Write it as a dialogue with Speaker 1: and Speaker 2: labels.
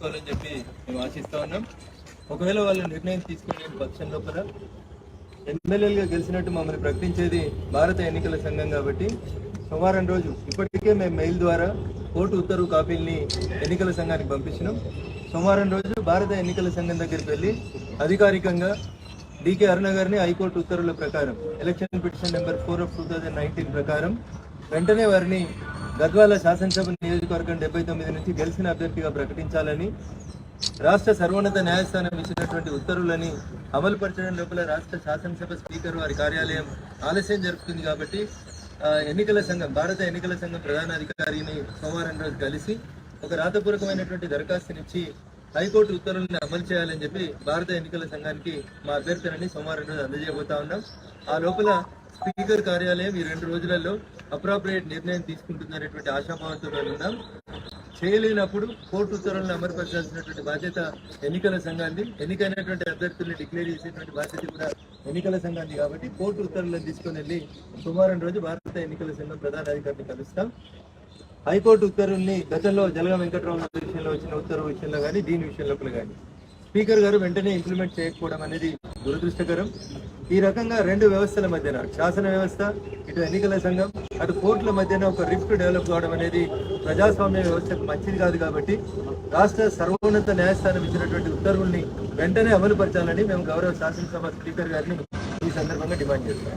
Speaker 1: తీసుకోవాలని చెప్పి మేము ఆశిస్తా ఉన్నాం. ఒకవేళ వాళ్ళు నిర్ణయం తీసుకునే పక్షం లోపల ఎమ్మెల్యేలుగా గెలిచినట్టు మమ్మల్ని ప్రకటించేది భారత ఎన్నికల సంఘం కాబట్టి సోమవారం రోజు ఇప్పటికే మేము మెయిల్ ద్వారా కోర్టు ఉత్తర్వు కాపీల్ని ఎన్నికల సంఘానికి పంపించినాం. సోమవారం రోజు భారత ఎన్నికల సంఘం దగ్గరికి వెళ్ళి అధికారికంగా డికే అరుణ గారిని హైకోర్టు ఉత్తర్వుల ప్రకారం election petition number four of two thousand nineteen ప్రకారం వెంటనే వారిని గద్వాల శాసనసభ నియోజకవర్గం డెబ్బై తొమ్మిది నుంచి గెలిచిన అభ్యర్థిగా ప్రకటించాలని రాష్ట్ర సర్వోన్నత న్యాయస్థానం ఇచ్చినటువంటి ఉత్తర్వులని అమలుపరచడం లోపల రాష్ట్ర శాసనసభ స్పీకర్ వారి కార్యాలయం ఆలస్యం జరుపుతుంది కాబట్టి ఎన్నికల సంఘం భారత ఎన్నికల సంఘం ప్రధాన అధికారిని సోమవారం రోజు కలిసి ఒక రాతపూర్వకమైనటువంటి దరఖాస్తునిచ్చి హైకోర్టు ఉత్తర్వులను అమలు చేయాలని చెప్పి భారత ఎన్నికల సంఘానికి మా అభ్యర్థనని సోమవారం రోజు అందజేయబోతా ఉన్నాం. ఆ లోపల స్పీకర్ కార్యాలయం ఈ రెండు రోజులలో అప్రాప్రియేట్ నిర్ణయం తీసుకుంటుందనేటువంటి ఆశాభావంతో ఉన్నాం చేయలేనప్పుడు కోర్టు ఉత్తర్వులను అమలుపరచాల్సినటువంటి బాధ్యత ఎన్నికల సంఘాన్ని ఎన్నికైనటువంటి అభ్యర్థుల్ని డిక్లేర్ చేసేటువంటి బాధ్యత కూడా ఎన్నికల సంఘాన్ని కాబట్టి కోర్టు ఉత్తర్వులను తీసుకుని వెళ్ళి సోమవారం రోజు భారత ఎన్నికల సంఘం ప్రధాన అధికారిని కలుస్తాం. హైకోర్టు ఉత్తర్వుల్ని గతంలో జలగ వెంకటరావు విషయంలో వచ్చిన ఉత్తర్వు విషయంలో కానీ దీని విషయంలో కానీ స్పీకర్ గారు వెంటనే ఇంప్లిమెంట్ చేయకపోవడం అనేది దురదృష్టకరం. ఈ రకంగా రెండు వ్యవస్థల మధ్యన శాసన వ్యవస్థ ఇటు ఎన్నికల సంఘం అటు కోర్టుల మధ్యన ఒక రిఫ్ట్ డెవలప్ కావడం అనేది ప్రజాస్వామ్య వ్యవస్థకు మంచిది కాదు కాబట్టి రాష్ట్ర సర్వోన్నత న్యాయస్థానం ఇచ్చినటువంటి ఉత్తర్వుల్ని వెంటనే అమలుపరచాలని మేము గౌరవ శాసనసభ స్పీకర్ గారిని ఈ సందర్భంగా డిమాండ్ చేస్తాం